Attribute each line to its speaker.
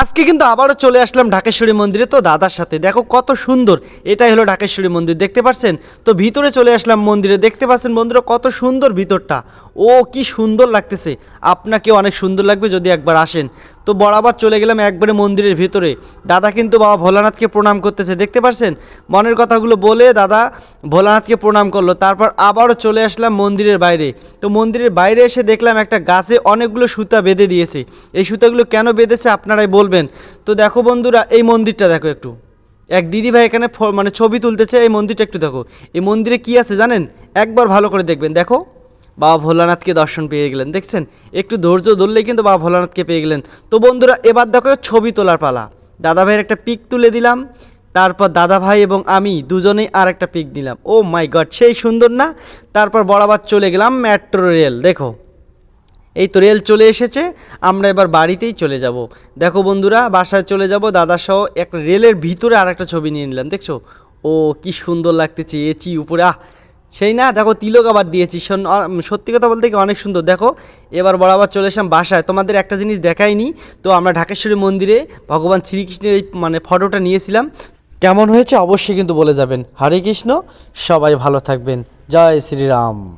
Speaker 1: আজকে কিন্তু আবারও চলে আসলাম ঢাকেশ্বরী মন্দিরে। তো দাদার সাথে দেখো কত সুন্দর, এটাই হলো ঢাকেশ্বরী মন্দির, দেখতে পাচ্ছেন তো ভিতরে চলে আসলাম মন্দিরে, দেখতে পাচ্ছেন বন্ধুরা কত সুন্দর ভিতরটা। ও কি সুন্দর লাগতেছে আপনাকে অনেক সুন্দর লাগবে যদি একবার আসেন। তো বরাবর চলে গেলাম একবারে মন্দিরের ভিতরে। দাদা কিন্তু বাবা ভোলানাথকে প্রণাম করতেছে, দেখতে পাচ্ছেন মনের কথাগুলো বলে দাদা ভোলানাথকে প্রণাম করল, তারপর আবারও চলে আসলাম মন্দিরের বাইরে। তো মন্দিরের বাইরে এসে দেখলাম একটা গাছে অনেকগুলো সুতা বেঁধে দিয়েছে। এই সুতাগুলো কেন বেঁধেছে আপনারাই বলবেন? তো দেখো বন্ধুরা, এই মন্দিরটা দেখো একটু। এক দিদি ভাই এখানে মানে ছবি তুলতেছে, এই মন্দিরটা একটু দেখো। এই মন্দিরে কি আছে জানেন? একবার ভালো করে দেখবেন, দেখো। বাবা ভোলানাথকে দর্শন পেয়ে গেলেন। দেখছেন? একটু ধৈর্য ধরলেই কিন্তু বাবা ভোলানাথকে পেয়ে গেলেন। তো বন্ধুরা, এবার দেখো ছবি তোলার পালা। দাদা ভাইয়ের একটা পিক তুলে দিলাম, তারপর দাদা ভাই এবং আমি দুজনেই আর একটা পিক নিলাম। ও মাই গড, সেই সুন্দর না? তারপর বরাবর চলে গেলাম মেট্রো রেল, দেখো। এই তো রেল চলে এসেছে, আমরা এবার বাড়িতেই চলে যাব। দেখো বন্ধুরা, বাসায় চলে যাব দাদা সহ এক রেলের ভিতরে আর একটা ছবি নিয়ে নিলাম, দেখছ? ও কি সুন্দর লাগতেছে এচি উপরে, আহ! সেই না, দেখো তিলক আবার দিয়েছি। সত্যি কথা বলতে কি অনেক সুন্দর। দেখো, এবার বরাবর চলে এসলাম বাসায়। তোমাদের একটা জিনিস দেখাইনি, তো আমরা ঢাকেশ্বরী মন্দিরে ভগবান শ্রীকৃষ্ণের এই মানে ফটোটা নিয়েছিলাম। কেমন হয়েছে অবশ্যই কিন্তু বলে যাবেন। হরে কৃষ্ণ, সবাই ভালো থাকবেন। জয় শ্রীরাম।